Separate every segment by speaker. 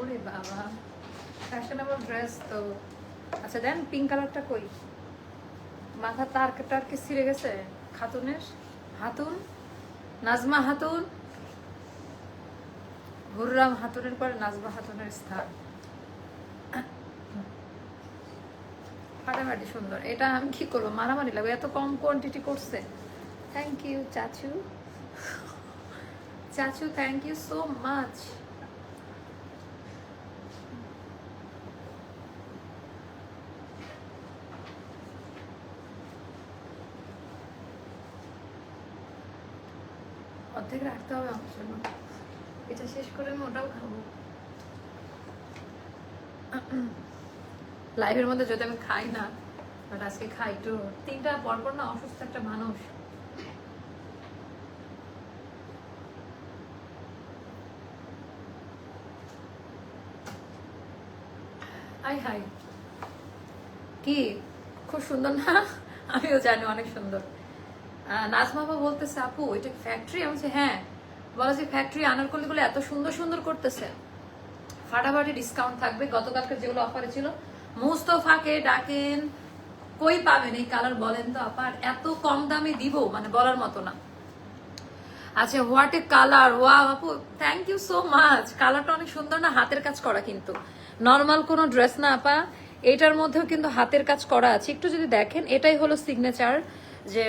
Speaker 1: ওরে বাবা। Fashionable dress তো। আচ্ছা দেন পিঙ্ক কালারটা কই? মাথা তার টারকে ছিঁড়ে গেছে? খাতুনের? হাতুন? নাজমা হাতুন? হুররাম হাতুনের পরে নাজমা হাতুনের স্থান। ফাটাফাটি সুন্দর। এটা আমি কি করব? মারামারি লাগবে। এত কম কোয়ান্টিটি করছে। থ্যাংক ইউ চাচু। চাচু থ্যাংক ইউ সো মাচ অর্ধেক রাখতে হবে আমার জন্য এটা শেষ করে আমি ওটাও খাব। লাইভের মধ্যে যদি আমি খাই না বাট আজকে খাই একটু তিনটা পরপর না অসুস্থ একটা মানুষ। আই হাই। কি? খুব সুন্দর না? আমিও জানি অনেক সুন্দর। আহ, নাজমা বলতেছে আপু এটা ফ্যাক্টরি আমি বলছি হ্যাঁ। বলা যে ফ্যাক্টরি আনারকলিগুলো এত সুন্দর সুন্দর করতেছে। ফাটাফাটি ডিসকাউন্ট থাকবে। গতকালকে যেগুলো অফারে ছিল মুস্তফাকে ডাকেন কই পাবেন এই কালার বলেন তো আপার এত কম দামে দিব মানে বলার মতো না। আচ্ছা হোয়াট এ কালার ওয়া আপু থ্যাংক ইউ সো মাচ কালারটা অনেক সুন্দর না হাতের কাজ করা কিন্তু। নর্মাল কোনো ড্রেস না আপা এটার মধ্যেও কিন্তু হাতের কাজ করা আছে। একটু যদি দেখেন এটাই হলো সিগনেচার যে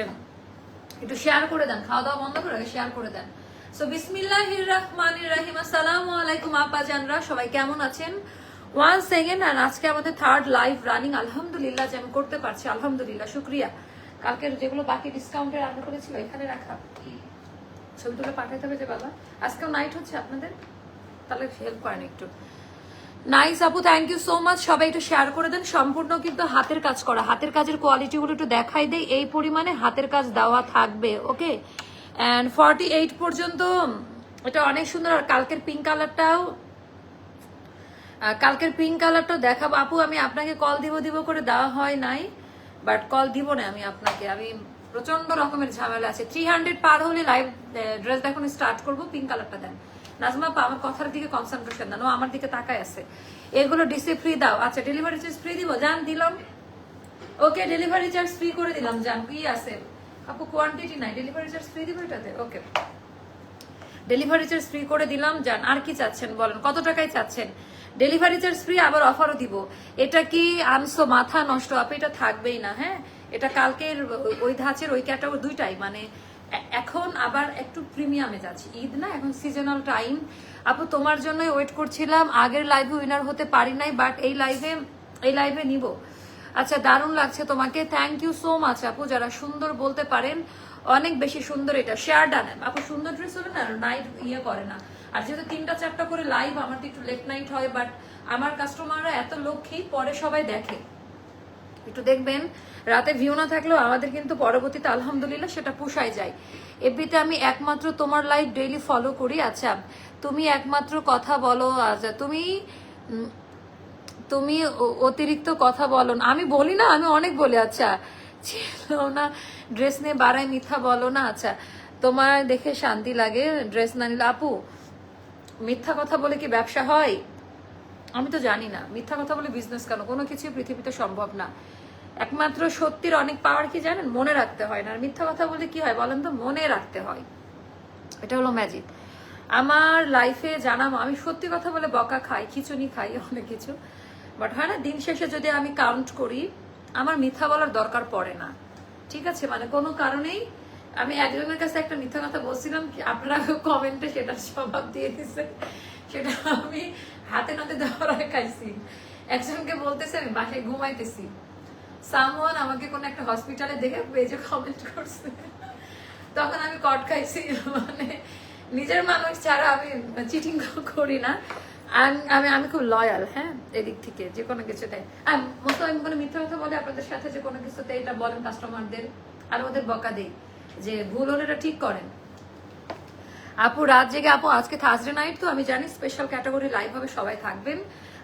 Speaker 1: একটু শেয়ার করে দেন খাওয়া দাওয়া বন্ধ করে শেয়ার করে দেন। সো বিসমিল্লাহির রহমানির রহিম, আসসালামু আলাইকুম আপা জানরা সবাই কেমন আছেন? ওয়ান সেকেন্ড আর আজকে আমাদের থার্ড লাইভ রানিং আলহামদুলিল্লাহ যে আমি করতে পারছি, আলহামদুলিল্লাহ, শুক্রিয়া। কালকের যেগুলো বাকি ডিসকাউন্টে রান্না করেছিল, এখানে রাখা। ছবি তুলে পাঠাতে হবে যে বাবা? আজকেও নাইট হচ্ছে আপনাদের? তাহলে হেল্প করেন একটু। নাইস আপু থ্যাংক ইউ সো মাচ সবাই একটু শেয়ার করে দেন। সম্পূর্ণ কিন্তু হাতের কাজ করা। হাতের কাজের কোয়ালিটিগুলো একটু দেখাই দেই। এই পরিমাণে হাতের কাজ দেওয়া থাকবে ওকে অ্যান্ড ফর্টি এইট পর্যন্ত, এটা অনেক সুন্দর। আর কালকের পিঙ্ক কালারটাও কালকের পিঙ্ক কালারটা দেখাবো। আপু, আমি আপনাকে কল দিব দিব করে দেওয়া হয় নাই বাট কল দিব না আমি আপনাকে। আমি প্রচণ্ড রকমের ঝামেলা আছে। থ্রি হান্ড্রেড পার হলে লাইভ ড্রেস দেখানো স্টার্ট করব। পিঙ্ক কালারটা দেন। নাজমা আপা, আমার কথার দিকে কনসেন্ট্রেশন দেন ও আমার দিকে তাকায় আছে। এগুলো ডিসি ফ্রি দাও। আচ্ছা ডেলিভারি চার্জ ফ্রি দিব? জান দিলাম। ওকে ডেলিভারি চার্জ ফ্রি করে দিলাম জান। কি আছে? আপু কোয়ান্টিটি নাই। ডেলিভারি চার্জ ফ্রি দিব এটাতে? ওকে। ডেলিভারি চার্জ ফ্রি করে দিলাম যান আর কি চাচ্ছেন বলেন? কত টাকায় চাচ্ছেন? ডেলিভারি চার্জ ফ্রি আবার অফারও দিব। এটা কি আনসো মাথা নষ্ট। আপনি এটা থাকবেই না হ্যাঁ? এটা কালকের ওই- ধাঁচের ওই ক্যাটাগরি দুইটাই মানে এখন আবার একটু প্রিমিয়ামে যাচ্ছে। ঈদ না, এখন সিজনাল টাইম আপু, তোমার জন্যই ওয়েট করছিলাম। আগের লাইভে উইনার হতে পারি নাই বাট এই লাইভে এই লাইভে নিব। আচ্ছা দারুণ লাগছে তোমাকে। থ্যাংক ইউ সো মাচ আপু, যারা সুন্দর বলতে পারেন, অনেক বেশি সুন্দর এটা। শেয়ার ডান আপু, সুন্দর ড্রেস হলে না নাইট ইয়ে করে না। আর যেহেতু তিনটা চারটা করে লাইভ আমার তো একটু লেট নাইট হয় বাট আমার কাস্টমাররা এত লক্ষ্মী পরে সবাই দেখে। একটু দেখবেন, রাতে ভিউ না থাকলেও আমাদের কিন্তু পরবর্তীতে আলহামদুলিল্লাহ সেটা পোষায় যায়। এমনিতে আমি একমাত্র তোমার লাইভ ডেইলি ফলো করি। আচ্ছা তুমি একমাত্র কথা বলো আচ্ছা তুমি তুমি অতিরিক্ত কথা বলো না। আমি বলি না, আমি অনেক বলি। আচ্ছা ছিল না ড্রেস নিয়ে বাড়ায় মিথ্যা বলো না। আচ্ছা তোমার দেখে শান্তি লাগে ড্রেস না নিলে আপু, মিথ্যা কথা বলে কি ব্যবসা হয়? আমি তো জানি না। মিথ্যা কথা বলে বিজনেস কেন? কোনো কিছুই পৃথিবীতে সম্ভব না। একমাত্র সত্যির অনেক পাওয়ার কি জানেন? মনে রাখতে হয় না। আর মিথ্যা কথা বলে কি হয় বলেন তো? মনে রাখতে হয়। এটা হলো ম্যাজিক আমার লাইফে জানাব আমি সত্যি কথা বলে বকা খাই খিচুনি খাই, অনেক কিছু। বাট হয় না? দিন শেষে যদি আমি কাউন্ট করি, আমার মিথ্যা বলার দরকার পড়ে না। ঠিক আছে? মানে কোনো কারণেই আমি একজনের কাছে একটা মিথ্যা কথা বলছিলাম কি আপনারা কমেন্টে সেটার জবাব দিয়ে দিছে। সেটা আমি হাতে নাতে আগে খাইছি। একজনকে বলতেছে, আমি বাসায় ঘুমাইতেছি। সামওয়ান আমাকে কোন একটা হসপিটালে দেখে পেজে কমেন্ট করছে। তখন আমি কট খাইছি মানে নিজের মানুষ ছাড়া আমি চিটিং করি না। আমি আমি খুব লয়াল হ্যাঁ এদিক থেকে, যে কোনো কিছুতে। আর মতো আমি কোনো মিথ্যা কথা বলে আপনাদের সাথে যে কোনো কিছুতে, এটা বলেন কাস্টমারদের আর ওদের বকা দেই, যে ভুল হলে এটা ঠিক করেন। আপু, রাত জেগে আপু, আজকে থার্সডে নাইট তো, আমি জানি স্পেশাল ক্যাটাগরি লাইভ হবে, সবাই থাকবেন।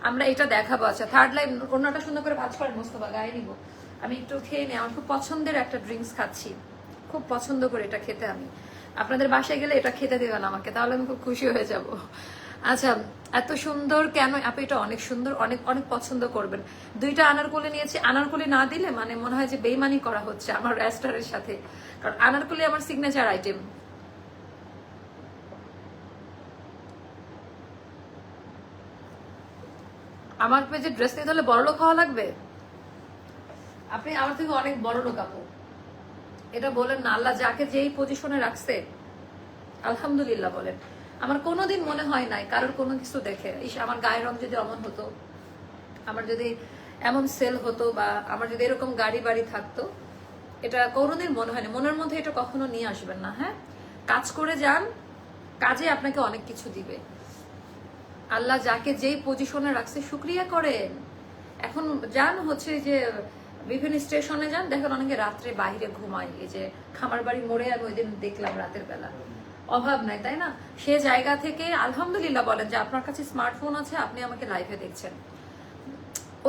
Speaker 1: আমরা এটা দেখাবো। আচ্ছা থার্ড লাইভ অন্যটা সুন্দর করে ভাজ করেন মোস্তফা, গায়ে নিব। আমি একটু খেয়ে নিই, আমার খুব পছন্দের একটা ড্রিঙ্কস খাচ্ছি। খুব পছন্দ করে এটা খেতে আমি। আপনাদের বাসায় গেলে এটা খেতে দেবেন আমাকে, তাহলে আমি খুব খুশি হয়ে যাব। আচ্ছা এত সুন্দর কেন? আপনি এটা অনেক সুন্দর, অনেক অনেক পছন্দ করবেন। দুইটা আনারকলি নিয়েছি। আনারকলি না দিলে মানে মনে হয় যে বেইমানি করা হচ্ছে আমার রেস্টারের সাথে। কারণ আনারকলি আমার সিগনেচার আইটেম আমার পেজে ড্রেস নিতে হলে বড় লোক হওয়া লাগবে? আপনি আমার থেকে অনেক বড় লোক আপু। এটা বলেন না, আল্লাহ যাকে যেই পজিশনে রাখছে, আলহামদুলিল্লাহ বলেন। আমার কোনোদিন মনে হয় নাই, কারোর কোনো কিছু দেখে। ইস, আমার গায়ের রং যদি অমন হতো, আমার যদি এমন সেল হতো বা আমার যদি এরকম গাড়ি বাড়ি থাকতো, এটা কোনোদিন মনে হয়নি। মনের মধ্যে এটা কখনো নিয়ে আসবেন না হ্যাঁ? কাজ করে যান, কাজে আপনাকে অনেক কিছু দিবে। আল্লাহ যাকে যেই পজিশনে রাখছে, শুক্রিয়া করেন। এখন যান হচ্ছে যে বিভিন্ন স্টেশনে যান, দেখেন অনেকে রাত্রে বাইরে ঘুমায়। এই যে খামার বাড়ি মোড়ে আমি ওই দিন দেখলাম রাতের বেলা। অভাব নাই, তাই না? সে জায়গা থেকে আলহামদুলিল্লাহ বলেন যে, আপনার কাছে স্মার্টফোন আছে, আপনি আমাকে লাইভে দেখছেন।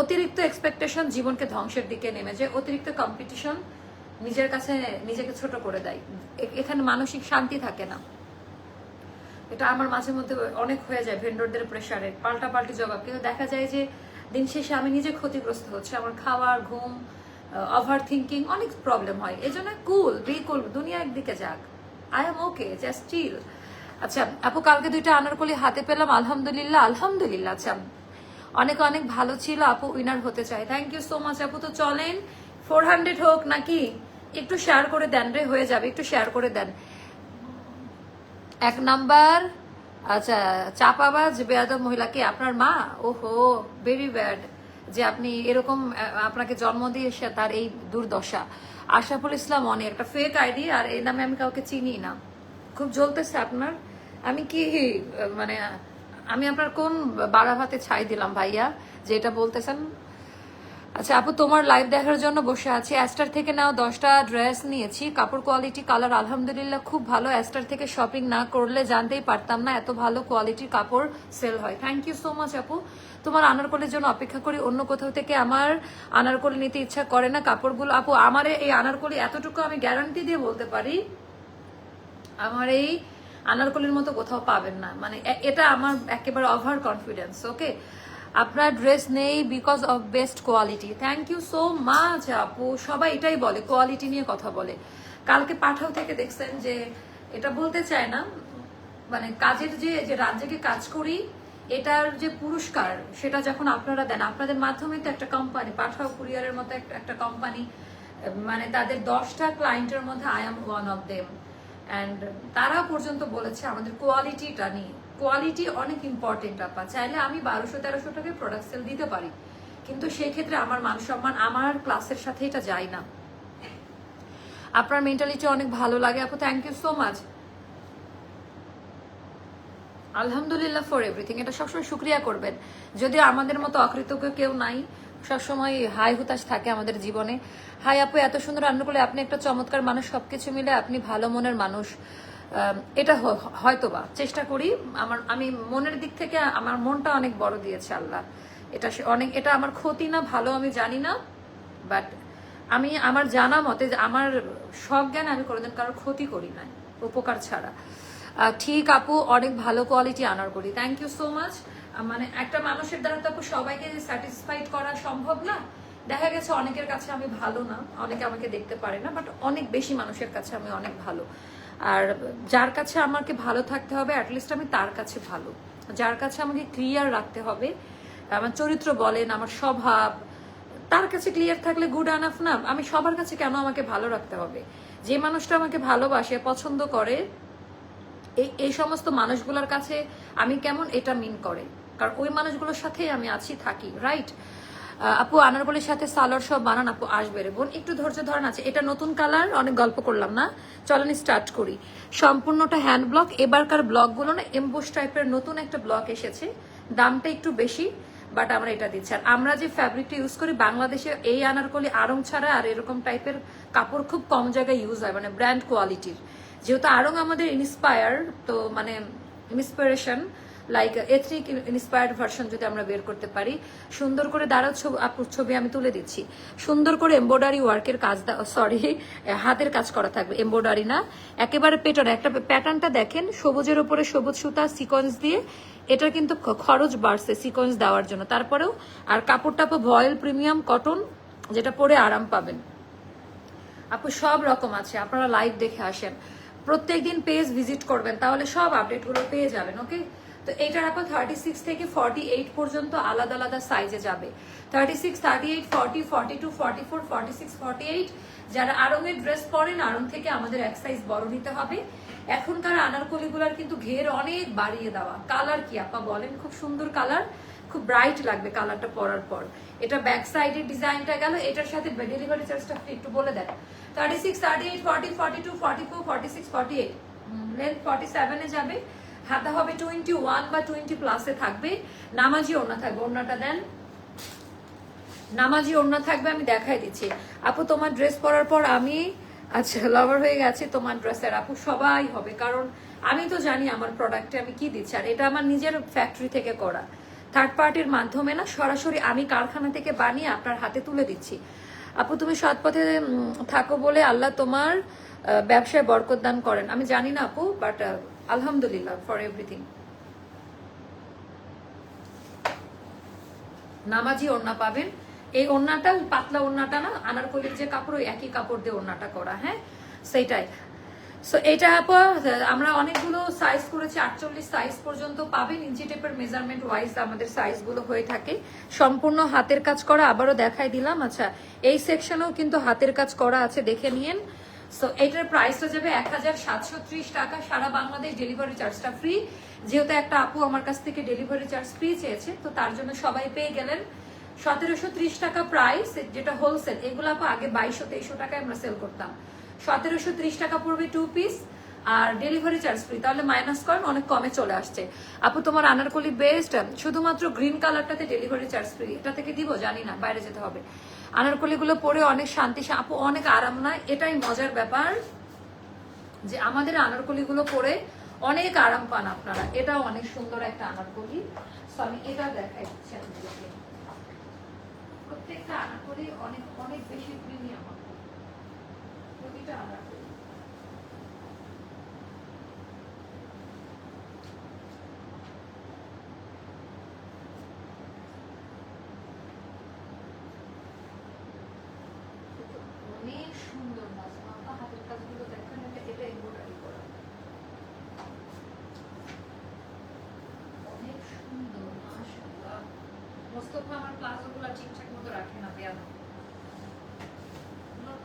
Speaker 1: অতিরিক্ত এক্সপেকটেশন জীবনকে ধ্বংসের দিকে নেমে যায়। অতিরিক্ত কম্পিটিশন নিজের কাছে নিজেকে ছোট করে দেয়। এখানে মানসিক শান্তি থাকে না। এটা আমার মাঝে মধ্যে অনেক হয়ে যায় ভেন্ডরদের প্রেশারে পাল্টা পাল্টি জবাব। কিন্তু দেখা যায় যে দিন শেষে আমি নিজে ক্ষতিগ্রস্ত হচ্ছে। আমার খাওয়ার, ঘুম ওভার থিঙ্কিং অনেক প্রবলেম হয়। এই জন্য কুল বি কুল দুনিয়া একদিকে যাক। I am okay just chill আচ্ছা আপু, কালকে দুইটা আনারকলি হাতে পেলাম, আলহামদুলিল্লাহ আলহামদুলিল্লাহ। আচ্ছা অনেক অনেক ভালো ছিল, আপু উইনার হতে চাই। থ্যাংক ইউ সো মাচ আপু। তো চলেন ফোর হান্ড্রেড হোক নাকি, একটু শেয়ার করে দেন রে, হয়ে যাবে, একটু শেয়ার করে দেন। এক নাম্বার। আচ্ছা চাপাবাজ বেয়াদব মহিলাকে আপনার মা? ওহো ভেরি ব্যাড যে আপনি এরকম আপনাকে জন্ম দিয়ে তার এই দুর্দশা। আশরাফুল ইসলাম অনেক একটা ফেক আইডি আর এই নামে আমি কাউকে চিনি না। খুব জ্বলতেছে আপনার? আমি কি মানে আমি আপনার কোন বাড়া ভাতে ছাই দিলাম ভাইয়া, যে এটা বলতেছেন? আচ্ছা আপু, তোমার লাইভ দেখার জন্য বসে আছি। অ্যাস্টার থেকে নাও দশটা ড্রেস নিয়েছি। কাপড় কোয়ালিটি কালার আলহামদুলিল্লাহ খুব ভালো। অ্যাস্টার থেকে শপিং না করলে জানতেই পারতাম না এত ভালো কোয়ালিটির কাপড় সেল হয়। থ্যাংক ইউ সো মাচ আপু। তোমার আনারকলির জন্য অপেক্ষা করি। অন্য কোথাও থেকে আমার আনারকলি নিতে ইচ্ছা করে না কাপড়গুলো। আপু, আমার এই আনারকলি এতটুকু আমি গ্যারান্টি দিয়ে বলতে পারি, আমার এই আনারকলির মতো কোথাও পাবেন না। মানে এটা আমার একেবারে ওভার কনফিডেন্স ওকে আপনার ড্রেস নেই because of best quality thank you so much আপু। সবাই এটাই বলে কোয়ালিটি নিয়ে কথা বলে। কালকে পাঠাও থেকে দেখছেন যে এটা বলতে চায় না মানে কাজের যে যে রাজ্যকে কাজ করি, এটার যে পুরস্কার, সেটা যখন আপনারা দেন, আপনাদের মাধ্যমে তো একটা কোম্পানি পাঠাও কুরিয়ারের মতো একটা কোম্পানি মানে তাদের দশটা ক্লায়েন্টের মধ্যে I am one of them and তারা পর্যন্ত বলেছে আমাদের কোয়ালিটিটা নিয়ে কোয়ালিটি অনেক ইম্পর্টেন্ট আপা চাইলে আমি বারোশো তেরোশো টাকায় প্রোডাক্ট সেল দিতে পারি। কিন্তু সেই ক্ষেত্রে আমার মান সম্মান আমার ক্লাসের সাথে এটা যায় না। আপনার মেন্টালিটি অনেক ভালো লাগে। আপু থ্যাংক ইউ সো মাচ আলহামদুলিল্লাহ ফর এভরিথিং এটা সবসময় শুক্রিয়া করবেন। যদি আমাদের মতো অকৃতজ্ঞ কেউ নাই সবসময় হাই হুতাশ থাকে আমাদের জীবনে। হাই আপু, এত সুন্দর রান্না করলে আপনি একটা চমৎকার মানুষ, সবকিছু মিলে আপনি ভালো মনের মানুষ। এটা হ- হয়তোবা। চেষ্টা করি। আমার, আমি মনের দিক থেকে আমার মনটা অনেক বড় দিয়েছে আল্লাহ। এটা অনেক, এটা আমার ক্ষতি না, ভালো আমি জানি না। বাট আমি আমার জানা মতে আমার সব জ্ঞান আমি কোনোদিন কারোর ক্ষতি করি না উপকার ছাড়া। ঠিক আপু, অনেক ভালো কোয়ালিটি আনার করি। থ্যাংক ইউ সো মাচ মানে একটা মানুষের দ্বারা তো আপু সবাইকে স্যাটিসফাইড করা সম্ভব না। দেখা গেছে অনেকের কাছে আমি ভালো না, অনেকে আমাকে দেখতে পারে না বাট অনেক বেশি মানুষের কাছে আমি অনেক ভালো। আর যার কাছে আমাকে ভালো থাকতে হবে অ্যাটলিস্ট আমি তার কাছে ভালো। যার কাছে আমাকে ক্লিয়ার রাখতে হবে, আমার চরিত্র বলেন, আমার স্বভাব, তার কাছে ক্লিয়ার থাকলে গুড আনাফ না, আমি সবার কাছে কেন আমাকে ভালো রাখতে হবে? যে মানুষটা আমাকে ভালোবাসে, পছন্দ করে এই এই সমস্ত মানুষগুলোর কাছে আমি কেমন এটা মিন করে? কারণ ওই মানুষগুলোর সাথেই আমি আছি, থাকি রাইট আপু, আনারকলির সাথে সালোয়ার সব বানান, আপু, আসবে রে বোন। একটু ধৈর্য ধরেন আছে এটা নতুন কালার অনেক গল্প করলাম না? চলেন স্টার্ট করি। সম্পূর্ণটা হ্যান্ড ব্লক এবারকার ব্লকগুলো না এমবোস টাইপের নতুন একটা ব্লক এসেছে। দামটা একটু বেশি বাট আমরা এটা দিচ্ছি। আর আমরা যে ফ্যাব্রিকটা ইউজ করি, বাংলাদেশে এই আনারকলি আরং ছাড়া আর এরকম টাইপের কাপড় খুব কম জায়গায় ইউজ হয় মানে ব্র্যান্ড কোয়ালিটির যেহেতু আরং আমাদের ইন্সপায়ার তো মানে inspiration like ethnic inspired version যদি আমরা বের করতে পারি, সুন্দর করে ছবি আপুর ছবি আমি তুলে দিচ্ছি। সুন্দর করে এমব্রয়ডারি ওয়ার্কের কাজ সরি হাতের কাজ করা থাকবে এমব্রয়ডারি না। একেবারে পেটার একটা প্যাটার্নটা দেখেন, সবুজের উপরে সবুজ সুতা সিকোয়েন্স দিয়ে। এটা কিন্তু খরচ বাড়ছে সিকোয়েন্স দেওয়ার জন্য। তারপরেও, আর কাপড়টা ভয়েল প্রিমিয়াম কটন যেটা পরে আরাম পাবেন। আপু, সব রকম আছে, আপনারা লাইভ দেখে আসেন। প্রত্যেকদিন পেজ ভিজিট করবেন, তাহলে সব আপডেটগুলো পেয়ে যাবেন ওকে তো এটার আপা থার্টি সিক্স থেকে ফর্টি এইট পর্যন্ত আলাদা আলাদা সাইজে যাবে। Thirty six thirty eight forty forty two forty four forty six forty eight যারা আরঙের ড্রেস পরেন আরং থেকে আমাদের এক সাইজ বড় নিতে হবে। এখনকার আনারকলিগুলার কিন্তু ঘের অনেক বাড়িয়ে দেওয়া। কালার কি আপা বলেন? খুব সুন্দর কালার খুব ব্রাইট লাগবে কালারটা পরার পর। এটা ব্যাক সাইডের ডিজাইনটা গেল, এটার সাথে ডেলিভারি চার্জটা একটু বলে দেন। Thirty six thirty eight forty forty two forty four forty six forty eight length forty সেভেনে যাবে। হাতা হবে টোয়েন্টি ওয়ান বা টোয়েন্টি প্লাসে থাকবে। নামাজি ওড়না থাকবে। ওড়নাটা দেন। নামাজি ওড়না থাকবে, আমি দেখাই দিচ্ছি। আপু, তোমার ড্রেস পরার পর আমি আচ্ছা লাভার হয়ে গেছে তোমার ড্রেসের আপু, সবাই হবে। কারণ আমি তো জানি আমার প্রোডাক্টে আমি কি দিচ্ছি। আর এটা আমার নিজের ফ্যাক্টরি থেকে করা। থার্ড পার্টির মাধ্যমে না, সরাসরি আমি কারখানা থেকে বানিয়ে আপনার হাতে তুলে দিচ্ছি। আপু, তুমি সৎ পথে থাকো বলে আল্লাহ তোমার ব্যবসায় বরকত দান করেন। আমি জানি না আপু বাট আলহামদুলিল্লাহ ফর এভরিথিং নামাজি ওড়না পাবেন। এই ওড়নাটা, পাতলা ওড়নাটা না, আনারকলির যে কাপড়, ওই একই কাপড় দিয়ে ওড়নাটা করা হ্যাঁ? সেইটাই। সো এটা আমরা অনেকগুলো সাইজ করেছি, আটচল্লিশ সাইজ পর্যন্ত পাবেন ইঞ্চি টেপের মেজারমেন্ট ওয়াইজ আমাদের সাইজগুলো হয়ে থাকে। সম্পূর্ণ হাতের কাজ করা আবারও দেখাই দিলাম। আচ্ছা এই সেকশনেও কিন্তু হাতের কাজ করা আছে, দেখে নিয়েন। সো এটার প্রাইসটা যাবে এক হাজার সাতশো ত্রিশ টাকা, সারা বাংলাদেশ ডেলিভারি চার্জটা ফ্রি যেহেতু একটা আপু আমার কাছ থেকে ডেলিভারি চার্জ ফ্রি চেয়েছে, তো তার জন্য সবাই পেয়ে গেলেন। সতেরোশো ত্রিশ টাকা প্রাইস যেটা হোলসেল এগুলো আপু আগে বাইশশো তেইশশো টাকায় আমরা সেল করতাম। সতেরোশো ত্রিশ টাকা পড়বে টু পিস আর ডেলিভারি চার্জ ফ্রি তাহলে মাইনাস করেন অনেক কমে চলে আসছে। আপু তোমার আনারকলি বেস্ট শুধুমাত্র গ্রিন কালারটাতে ডেলিভারি চার্জ ফ্রি এটা থেকে দিব? জানি না বাইরে যেতে হবে। আনারকলি গুলো পরে অনেক শান্তি আপু অনেক আরাম নয় এটাই মজার ব্যাপার যে আমাদের আনারকলি গুলো পরে অনেক আরাম পান আপনারা। এটাও অনেক সুন্দর একটা আনারকলি। So, আমি এটা দেখাই প্রত্যেকটা আনারকলি অনেক অনেক বেশি প্রিমিয়াম অনেক সুন্দর মাথা হাতের কাজগুলো এটা করা। অনেক সুন্দর মোস্তফা আমার প্লাজোগুলো ঠিকঠাক মতো রাখে না বেয়াদ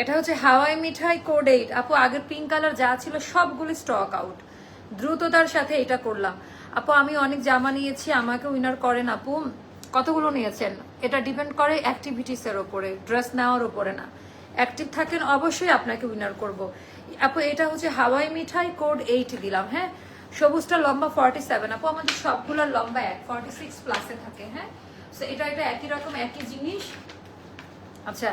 Speaker 1: এটা হচ্ছে হাওয়াই মিঠাই কোড এইট। আপু, আগের পিঙ্ক কালার যা ছিল সবগুলি স্টক আউট দ্রুততার সাথে এটা করলাম। আপু, আমি অনেক জামা নিয়েছি আমাকে উইনার করেন আপু। কতগুলো নিয়েছেন? এটা ডিপেন্ড করে অ্যাক্টিভিটিস এর উপরে ড্রেস নেওয়ার উপরে না। অ্যাক্টিভ থাকেন অবশ্যই আপনাকে উইনার করব। আপু, এটা হচ্ছে হাওয়াই মিঠাই কোড এইট দিলাম হ্যাঁ? সবুজটা লম্বা ফর্টি সেভেন আপু, আমাদের সবগুলোর লম্বা এক ফর্টি সিক্স প্লাসে থাকে হ্যাঁ? So, এটা এটা একই রকম, একই জিনিস। আচ্ছা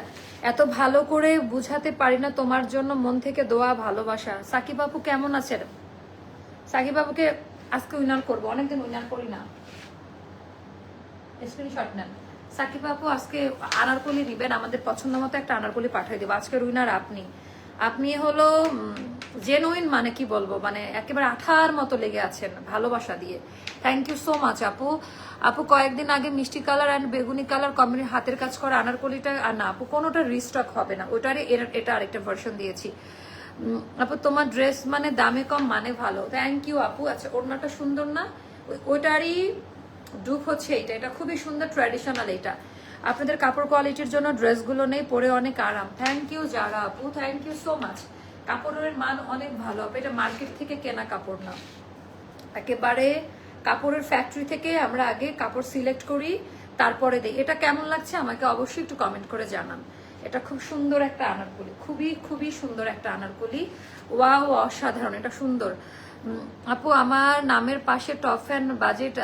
Speaker 1: এত ভালো করে বুঝাতে পারি না তোমার জন্য মন থেকে দোয়া, ভালোবাসা। সাকিব বাবু কেমন আছেন? সাকিব বাবুকে আজকে উইনার করব, অনেকদিন উইনার করি না। স্ক্রিনশট নেন। সাকিব আপু আজকে আনারকলি নেবেন আমাদের পছন্দ মতো একটা আনারকলি পাঠিয়ে দেবো। আজকে উইনার আপনি। আপনি হলো জেনুইন মানে কি বলব? মানে একেবারে আঠার মতো লেগে আছেন ভালোবাসা দিয়ে। থ্যাংক ইউ সো মাচ আপু। আপু, কয়েকদিন আগে মিষ্টি কালার অ্যান্ড বেগুনি কালার কম্বিনি হাতের কাজ করা আনারকলিটা, আর না, আপু, কোনোটা রিস্টক হবে না। ওটারই এর- এটা আরেকটা ভার্সন দিয়েছি। আপু, তোমার ড্রেস মানে দামে কম মানে ভালো। থ্যাংক ইউ আপু। আচ্ছা ওড়নাটা সুন্দর না? ওই- ওইটারই ডুপ হচ্ছে এটা এটা খুবই সুন্দর ট্র্যাডিশনাল এটা আপনাদের কাপড় কোয়ালিটির জন্য ড্রেসগুলো নেই, পরে অনেক আরাম। থ্যাংক ইউ যারা আপু থ্যাংক ইউ সো মাচ কাপড়ের মান অনেক ভালো, আপু, এটা মার্কেট থেকে কেনা কাপড় না। একেবারে কাপড়ের ফ্যাক্টরি থেকে আমরা আগে কাপড় সিলেক্ট করি, তারপরে দিই। এটা কেমন লাগছে আমাকে অবশ্যই একটু কমেন্ট করে জানান। এটা খুব সুন্দর একটা আনারকলি, খুবই খুবই সুন্দর একটা আনারকলি। ওয়াও অসাধারণ, এটা সুন্দর। আপু, আমার নামের পাশে টপ ফ্যান বাজেট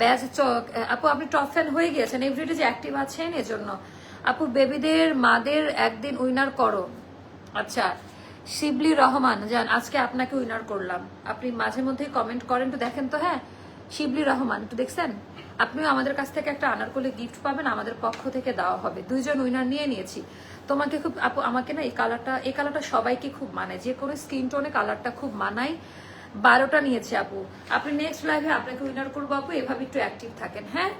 Speaker 1: ব্যাজ চক আপু, আপনি টপ ফ্যান হয়ে গিয়েছেন এভরিডে যে অ্যাক্টিভ আছেন, এজন্য। আপু বেবিদের মাদের একদিন উইনার করো। আচ্ছা শিবলি রহমান যান আজকে আপনাকে উইনার করলাম। আপনি মাঝে মধ্যে কমেন্ট করেন তো দেখেন তো হ্যাঁ? শিবলি রহমান, একটু দেখছেন? আপনিও আমাদের কাছ থেকে একটা আনারকলি গিফট পাবেন, আমাদের পক্ষ থেকে দেওয়া হবে। দুইজন উইনার নিয়ে নিয়েছি। তোমাকে খুব, আপু, আমাকে না এই কালারটা এই কালারটা সবাইকে খুব মানায়। যে কোনো স্কিন টোনে কালারটা খুব মানায়। বারোটা নিয়েছে আপু। আপনি নেক্সট লাইভে আপনাকে উইনার করব আপু, এভাবে একটু অ্যাক্টিভ থাকেন হ্যাঁ?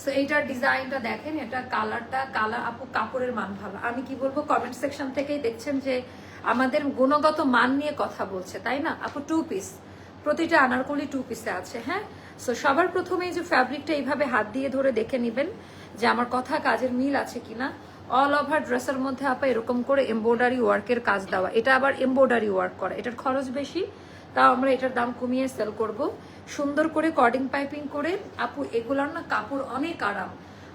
Speaker 1: সো এইটার ডিজাইনটা দেখেন, এটা কালারটা কালার আপু কাপড়ের মান ভালো। আমি কি বলব কমেন্ট সেকশন থেকেই দেখছেন যে আমাদের গুণগত মান নিয়ে কথা বলছে, তাই না? আপু টু পিস প্রতিটা আনারকলি টু পিসে আছে হ্যাঁ? সো সবার প্রথমে যে ফ্যাব্রিকটা এইভাবে হাত দিয়ে ধরে দেখে নেবেন যে আমার কথা কাজের মিল আছে কিনা। অল ওভার ড্রেসের মধ্যে আপা এরকম করে এমব্রয়ডারি ওয়ার্কের কাজ দেওয়া। এটা আবার এমব্রয়ডারি ওয়ার্ক করা। এটার খরচ বেশি, তাও আমরা এটার দাম কমিয়ে সেল করব। সুন্দর করে কর্ডিং পাইপিং করে আপু, এগুলোর না কাপড় অনেক আরাম।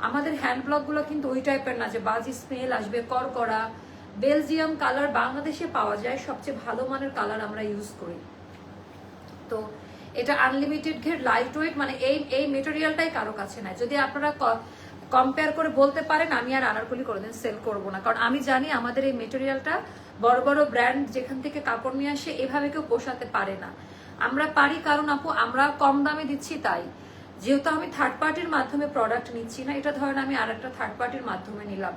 Speaker 1: আমাদের হ্যান্ড ব্লকগুলো কিন্তু ওই টাইপের না যে বাজি স্মেল আসবে, করকরা। বেলজিয়াম কালার বাংলাদেশে পাওয়া যায়, সবচেয়ে ভালো মানের কালার আমরা ইউজ করি। তো এটা আনলিমিটেড ঘের লাইট ওয়েট মানে এই এই মেটেরিয়ালটাই কারও কাছে নাই। যদি আপনারা কম্পেয়ার করে বলতে পারেন, আমি আর আনারকলি কোনোদিন সেল করব না। কারণ আমি জানি আমাদের এই মেটেরিয়ালটা বড় বড় ব্র্যান্ড যেখান থেকে কাপড় নিয়ে আসে, এভাবে কেউ পোষাতে পারে না। আমরা পারি, কারণ আপু, আমরা কম দামে দিচ্ছি তাই। যেহেতু আমি থার্ড পার্টির মাধ্যমে প্রোডাক্ট নিচ্ছি না, এটা ধরেন আমি আর একটা থার্ড পার্টির মাধ্যমে নিলাম।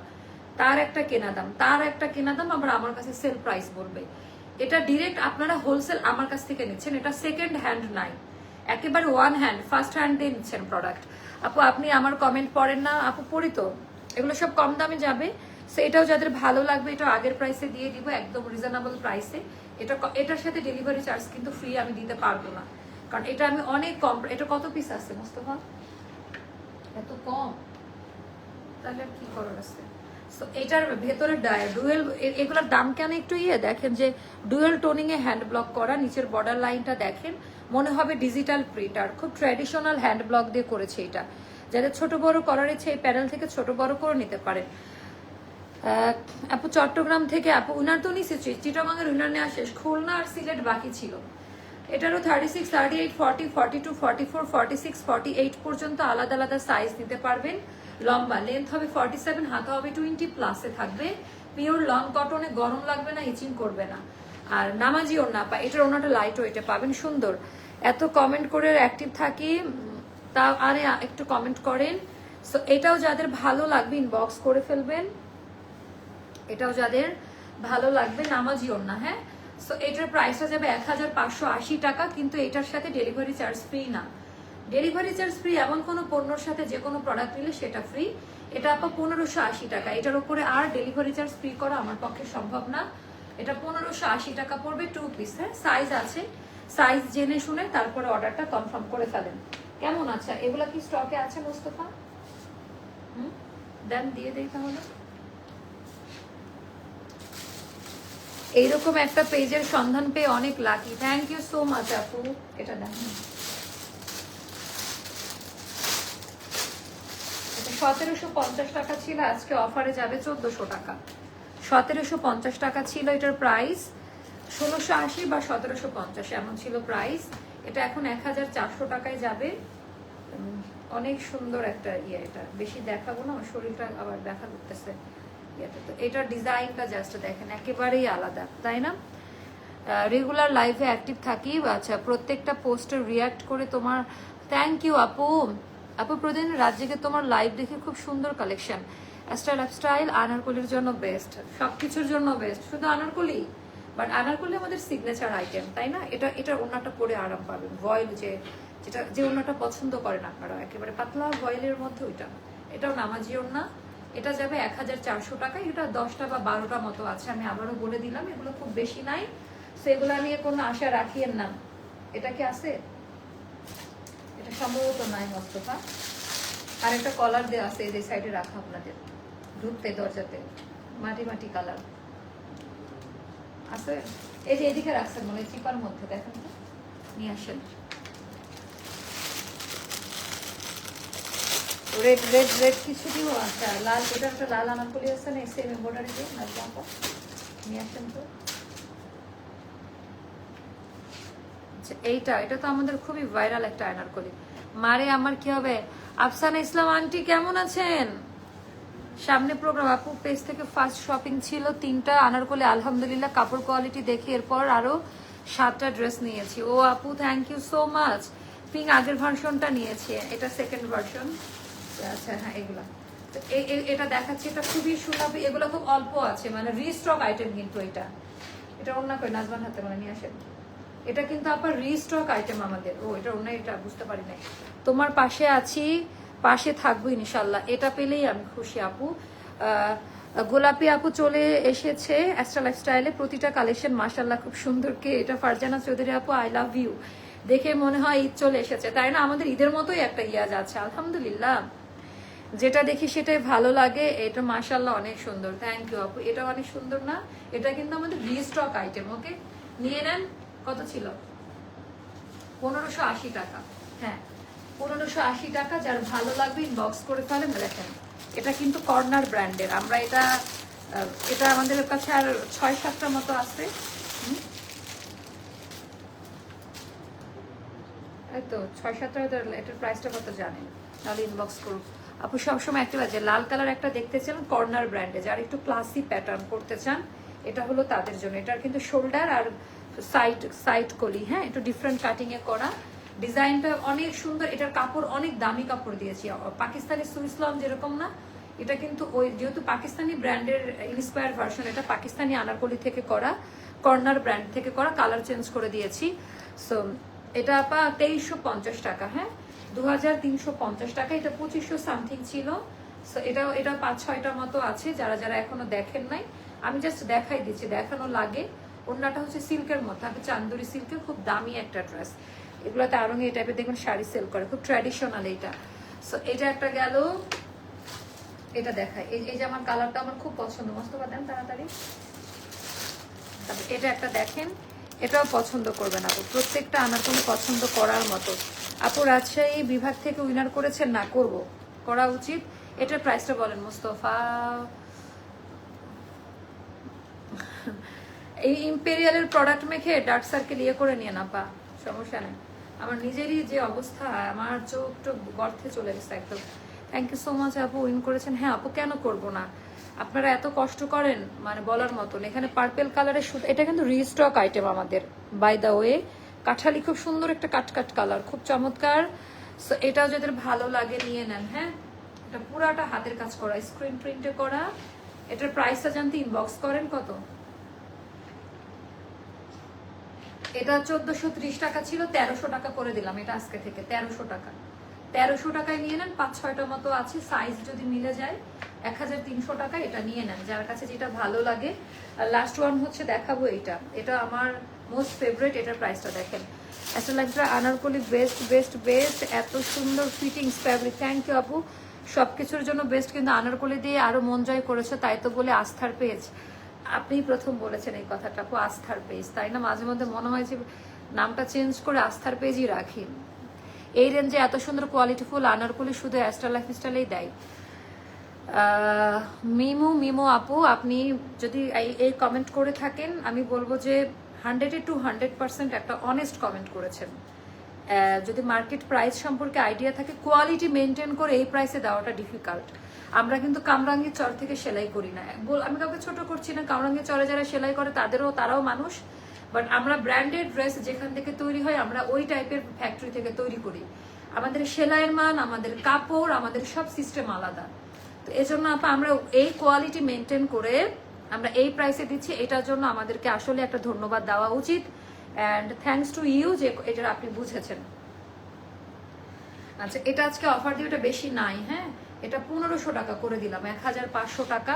Speaker 1: তার একটা কেনা দাম, তার একটা কেনা দাম আবার আমার কাছে সেল প্রাইস বলবে। এটা ডিরেক্ট আপনারা হোলসেল আমার কাছ থেকে নিচ্ছেন, এটা সেকেন্ড হ্যান্ড নাই। একেবারে ওয়ান হ্যান্ড ফার্স্ট হ্যান্ড নিচ্ছেন প্রোডাক্ট আপু আপনি আমার কমেন্ট পড়েন না আপু পড়ি তো? এগুলো সব কম দামে যাবে। সো এটাও যাদের ভালো লাগবে এটা আগের প্রাইসে দিয়ে দিব একদম রিজনেবল প্রাইসে এটা এটার সাথে ডেলিভারি চার্জ কিন্তু ফ্রি আমি দিতে পারব না। কারণ এটা আমি অনেক কম এটা কত পিস আছে মোস্তফা? এত কম? তাহলে কি করার আছে? So, এটার ভেতরে ডুয়েল এগুলোর দাম কেন একটু ইয়ে? দেখেন যে dual toning a hand block করা নিচের বর্ডার লাইনটা দেখেন। মনে হবে ডিজিটাল প্রিন্ট আর খুব ট্র্যাডিশনাল হ্যান্ড ব্লক দিয়ে করেছে এটা। যাদের ছোট বড় করার ইচ্ছে, এই প্যানেল থেকে ছোট বড় করে নিতে পারেন। আপু চট্টগ্রাম থেকে, আপু উনার তো নিচে চিটাগাঙের উনার নেওয়া শেষ খুলনা আর সিলেট বাকি ছিল। এটারও thirty six thirty eight forty forty two forty four forty six forty eight পর্যন্ত আলাদা আলাদা সাইজ নিতে পারবেন। লম্বা লেন্থ হবে ফর্টি সেভেন হাতা হবে টোয়েন্টি প্লাসে থাকবে। পিওর লং কটনে গরম লাগবে না ইচিং করবে না। আর নামাজি ওড়না পা এটার ওনাটা লাইট ওয়েটে পাবেন সুন্দর। এত কমেন্ট করে অ্যাক্টিভ থাকি তা আরে একটু কমেন্ট করেন। সো এটাও যাদের ভালো লাগবে ইনবক্স করে ফেলবেন। এটাও যাদের ভালো লাগবে, নামাজি ওড়না হ্যাঁ? সো এটার প্রাইসটা যাবে এক হাজার পাঁচশো আশি টাকা, কিন্তু এটার সাথে ডেলিভারি চার্জ ফ্রি না। ডেলিভারি চার্জ ফ্রি এমন কোনো পণ্যর সাথে যে কোনো প্রোডাক্ট নিলে সেটা ফ্রি এটা আপা পনেরোশো টাকা। এটার উপরে আর ডেলিভারি চার্জ ফ্রি করা আমার পক্ষে সম্ভব না। এটা পনেরোশো আশি টাকা পড়বে টু পিস হ্যাঁ? সাইজ আছে। সাইজ জেনে শুনে তারপরে অর্ডারটা কনফার্ম করে ফেলেন। কেমন আছে? এগুলা কি স্টকে আছে মোস্তফা? হুম? দেন, দিয়ে দেই তাহলে। এইরকম একটা পেজের সন্ধান পেয়ে অনেক lucky thank you so much আপু। এটা দেন। সতেরোশো পঞ্চাশ টাকা ছিল, আজকে অফারে যাবে চোদ্দশো টাকা। সতেরোশো পঞ্চাশ টাকা ছিল এটার প্রাইস ষোলোশো আশি বা সতেরোশো পঞ্চাশ, এমন ছিল প্রাইস এটা এখন এক হাজার চারশো টাকায় যাবে। অনেক সুন্দর একটা ইয়ে এটা। বেশি দেখাবো না শরীরটা আবার দেখা করতেছে ইয়েতে। তো এটার ডিজাইনটা জাস্ট দেখেন, একেবারেই আলাদা, তাই না? রেগুলার লাইফে অ্যাক্টিভ থাকি। আচ্ছা প্রত্যেকটা পোস্টে রিয়াক্ট করে তোমার থ্যাংক ইউ আপু। আপু প্রতিদিন রাত জেগে তোমার লাইভ দেখে খুব সুন্দর কালেকশন স্টাইল স্টাইল আনারকলির জন্য বেস্ট সব কিছুর জন্য বেস্ট শুধু আনারকলি? বাট আনারকলি আমাদের সিগনেচার আইটেম তাই না? এটা এটা ওনাটা পরে আরাম পাবেন। ভয়েল যে, যেটা, যে ওনাটা পছন্দ করেন আপনারা একেবারে পাতলা ভয়েলের মধ্যে ওইটা এটাও নামাজি ওনা এটা যাবে এক হাজার চারশো টাকা, এটা দশটা বা বারোটা মতো আছে। আমি আবারও বলে দিলাম, এগুলো খুব বেশি নাই। সেগুলো নিয়ে কোনো আশা রাখিয়েন না। এটা কি আছে? এটা সম্ভবত নাই হস্তপা আর একটা কলার দেওয়া আছে, এই সাইডে রাখা আপনাদের। ঢুকতে দরজাতে, মাটি মাটি কালার। আছে? এই যে এদিকে রাখছেন মনে চিপার মধ্যে, দেখেন তো? নিয়ে আসেন। রেড রেড রেড কিছু দিব আচ্ছা লাল, এটা একটা লাল আনারকলি আছে না সেম এম্বয়ডারি দিয়ে? লাল জামা নিয়ে আসেন তো। আচ্ছা এইটা, এটা তো আমাদের খুবই ভাইরাল একটা আয়নারকলি মারে আমার কি হবে? আফসানা ইসলাম, আন্টি কেমন আছেন? সামনে প্রোগ্রাম আপু পেজ থেকে ফার্স্ট শপিং ছিল, তিনটা, আনারকলি, আলহামদুলিল্লাহ, কাপড় কোয়ালিটি দেখে এরপর আরও সাতটা ড্রেস নিয়েছি। ও, আপু thank you so much pink আগের ভার্সনটা নিয়েছি, এটা সেকেন্ড ভার্সন আচ্ছা হ্যাঁ এগুলা। এটা দেখাচ্ছি, এটা খুবই সুলভ এগুলো খুব অল্প আছে মানে রিস্টক আইটেম কিন্তু এটা। এটা অন্য করে নাজমান হাতে মানে নিয়ে আসেন। এটা কিন্তু আবার রিস্টক আইটেম আমাদের। ও, এটা অন্য, এটা বুঝতে পারি নাই। তোমার পাশে আছি পাশে থাকব ইনশাল্লাহ এটা পেলেই আমি খুশি, আপু। গোলাপি আপু চলে এসেছে অ্যাস্ট্রা লাইফস্টাইলে প্রতিটা কালেকশন মাসাল্লাহ খুব সুন্দর কে। এটা ফারজানা চৌধুরী আপু আই লাভ ইউ দেখে মনে হয় ঈদ চলে এসেছে। তাই না? আমাদের ঈদের মতোই একটা ইয়াজ আছে, আলহামদুলিল্লাহ। যেটা দেখি সেটাই ভালো লাগে। এটা মাশাল্লাহ অনেক সুন্দর। থ্যাংক ইউ আপু। এটা অনেক সুন্দর না? এটা কিন্তু আমাদের রিস্টক আইটেম ওকে নিয়ে নেন। কত ছিল? পনেরোশো আশি টাকা। হ্যাঁ। পনেরোশো আশি টাকা, যার ভালো লাগবে ইনবক্স করে ফেলেন দেখেন, এটা কিন্তু কর্নার ব্র্যান্ডের। আমরা এটা এটা আমাদের কাছে আর ছয় সাতটা মতো আছে। এই তো, ছয় সাতটা এটার প্রাইসটা কত জানেন? তাহলে ইনবক্স করুন। আপু, সবসময় একটা বাজে, লাল কালার একটা দেখতে চান কর্নার ব্র্যান্ডে, যারা একটু ক্লাসি প্যাটার্ন করতে চান, এটা হলো তাদের জন্য। এটার কিন্তু শোল্ডার আর সাইড সাইড কলি হ্যাঁ একটু ডিফারেন্ট কাটিং এ করা। ডিজাইনটা অনেক সুন্দর, এটার কাপড় অনেক দামি কাপড় দিয়েছি। পাকিস্তানি সুইসলাম যেরকম না, এটা কিন্তু ওই যেহেতু পাকিস্তানি ব্র্যান্ডের ইন্সপায়ার ভার্সন এটা পাকিস্তানি আনারকলি থেকে করা, কর্নার ব্র্যান্ড থেকে করা কালার চেঞ্জ করে দিয়েছি। সো এটা আপা তেইশশো পঞ্চাশ টাকা হ্যাঁ? দু হাজার তিনশো পঞ্চাশ টাকা, এটা পঁচিশশো সামথিং ছিল। সো এটা এটা পাঁচ ছয়টা মতো আছে, যারা যারা এখনও দেখেন নাই। আমি জাস্ট দেখাই দিচ্ছি, দেখানো লাগে। অন্যটা হচ্ছে সিল্কের মতো আমি চান্দুরি সিল্কের খুব দামি একটা ড্রেস এগুলোতে আরও এই টাইপের দেখবেন শাড়ি সেল করে, খুব ট্র্যাডিশনাল এটা সো এটা একটা গেল, এটা দেখায় এই যে আমার কালারটা আমার খুব পছন্দ, মস্ত দেন তাড়াতাড়ি। তারপর এটা একটা দেখেন, এটাও পছন্দ করবেন আপু। প্রত্যেকটা আমার কোনো পছন্দ করার মতো। আপু, রাজশাহী বিভাগ থেকে উইনার করেছেন না, করব। করা উচিত। এটার প্রাইসটা বলেন, মুস্তফা। এই ইম্পেরিয়ালের প্রোডাক্ট মেখে ডার্ক সার্কেল ইয়ে করে নিয়ে না পা সমস্যা নেই। আমার নিজেরই যে অবস্থা, আমার চোখ টোক গর্থে চলে গেছে একদম। থ্যাংক ইউ সো মাচ আপু, উইন করেছেন। হ্যাঁ আপু, কেন করব না? আপনারা এত কষ্ট করেন মানে বলার মতন। এখানে পার্পেল কালারের সুতো, এটা কিন্তু রিস্টক আইটেম আমাদের। বাই দা ওয়ে কাঠালি খুব সুন্দর একটা কাট কাট কালার খুব চমৎকার। সো এটাও যাদের ভালো লাগে, নিয়ে নেন হ্যাঁ? এটা পুরাটা হাতের কাজ করা স্ক্রিন প্রিন্টে করা। এটার প্রাইসটা জানতে ইনবক্স করেন কত? এটা চোদ্দশো ত্রিশ টাকা ছিল, তেরোশো টাকা করে দিলাম এটা আজকে থেকে, তেরোশো টাকা। তেরোশো টাকায় নিয়ে নেন, পাঁচ ছয়টা মতো আছে সাইজ যদি মিলে যায়, এক হাজার তিনশো টাকা এটা নিয়ে নেন, যার কাছে যেটা ভালো লাগে। আর লাস্ট ওয়ান হচ্ছে দেখাবো এটা এটা আমার মোস্ট ফেভারিট এটার প্রাইসটা দেখেন। অ্যাস্ট্রালাইফরা আনারকলি বেস্ট বেস্ট বেস্ট এত সুন্দর ফিটিংস ফ্যাব্রিক থ্যাংক ইউ আপু। সব কিছুর জন্য বেস্ট কিন্তু আনারকলি দিয়ে আরও মন জয় করেছে, তাই তো বলে আস্থার পেজ আপনি প্রথম বলেছেন এই কথাটা, আপু, আস্থার পেজ তাই না? মাঝে মধ্যে মনে হয় যে নামটা চেঞ্জ করে আস্থার পেজই রাখি। এই রেঞ্জে এত সুন্দর কোয়ালিটিফুল আনারকলি শুধু অ্যাস্ট্রা লাইফ স্টাইলেই দেয় মিমু মিমু আপু, আপনি যদি এই কমেন্ট করে থাকেন, আমি বলব যে হান্ড্রেডে টু হান্ড্রেড পার্সেন্ট একটা অনেস্ট কমেন্ট করেছেন। যদি মার্কেট প্রাইস সম্পর্কে আইডিয়া থাকে কোয়ালিটি মেনটেন করে এই প্রাইসে দেওয়াটা ডিফিকাল্ট আমরা কিন্তু কামরাঙ্গীর চর থেকে সেলাই করি না। আমি কাউকে ছোট করছি না, কামরাঙ্গীর চরে যারা সেলাই করে তাদেরও, তারাও মানুষ। বাট আমরা ব্র্যান্ডেড ড্রেস যেখান থেকে তৈরি হয়, আমরা ওই টাইপের ফ্যাক্টরি থেকে তৈরি করি। আমাদের সেলাইয়ের মান, আমাদের কাপড়, আমাদের সব সিস্টেম আলাদা। তো এজন্য আপা, আমরা এই কোয়ালিটি মেনটেন করে আমরা এই প্রাইসে দিচ্ছি। এটার জন্য আমাদেরকে আসলে একটা ধন্যবাদ দেওয়া উচিত। অ্যান্ড থ্যাঙ্কস টু ইউ যে এটা আপনি বুঝেছেন। আচ্ছা এটা আজকে অফার দিয়ে ওটা বেশি নাই হ্যাঁ? এটা পনেরোশো টাকা করে দিলাম, এক হাজার পাঁচশো টাকা।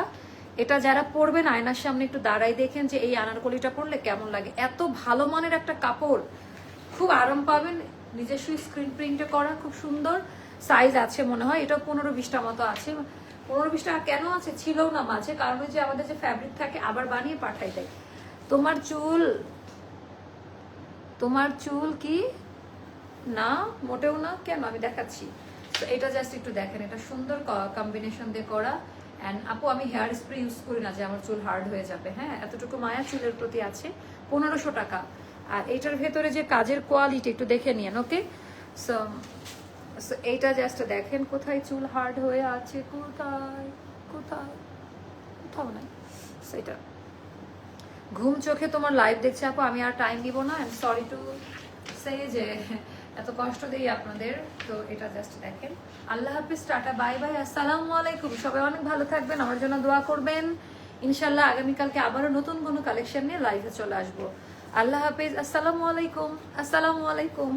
Speaker 1: এটা যারা পরবেন, আয়নার সামনে একটু দাঁড়াই দেখেন যে এই আনারকলিটা পরলে কেমন লাগে। এত ভালো মানের একটা কাপড়, খুব আরাম পাবেন। নিজস্ব স্ক্রিন প্রিন্টে করা, খুব সুন্দর। সাইজ আছে মনে হয় এটা পনেরো বিশটা মতো আছে। পনেরো বিশটা কেন আছে? ছিলও না মাঝে, কারণ যে আমাদের যে ফ্যাব্রিক থাকে, আবার বানিয়ে পাঠাই দেয়। তোমার চুল তোমার চুল কি? না, মোটেও না? কেন? আমি দেখাচ্ছি। তো এটা জাস্ট একটু দেখেন, এটা সুন্দর কম্বিনেশন দিয়ে করা। অ্যান্ড আপু, আমি হেয়ার স্প্রে ইউজ করি না যে আমার চুল হার্ড হয়ে যাবে। হ্যাঁ এতটুকু মায়া চুলের প্রতি আছে, পনেরোশো টাকা। আর এইটার ভেতরে যে কাজের কোয়ালিটি একটু দেখে নিন ওকে সো সো এইটা জাস্ট দেখেন, কোথায় চুল হার্ড হয়ে আছে, কোথায় কোথায়, কোথাও নাই। সেটা ঘুম চোখে তোমার লাইভ দেখছে আপু, আমি আর টাইম দিব না আই সরি টু সে যে এত কষ্ট দেই আপনাদের, তো এটা জাস্ট দেখেন। আল্লাহ হাফিজ, টাটা, বাই বাই, আসসালামু আলাইকুম। সবাই অনেক ভালো থাকবেন, আমার জন্য দোয়া করবেন। ইনশাল্লাহ আগামীকালকে আবারও নতুন কোনো কালেকশন নিয়ে লাইভে চলে আসব। আল্লাহ হাফিজ, আসসালামু আলাইকুম আসসালামু আলাইকুম।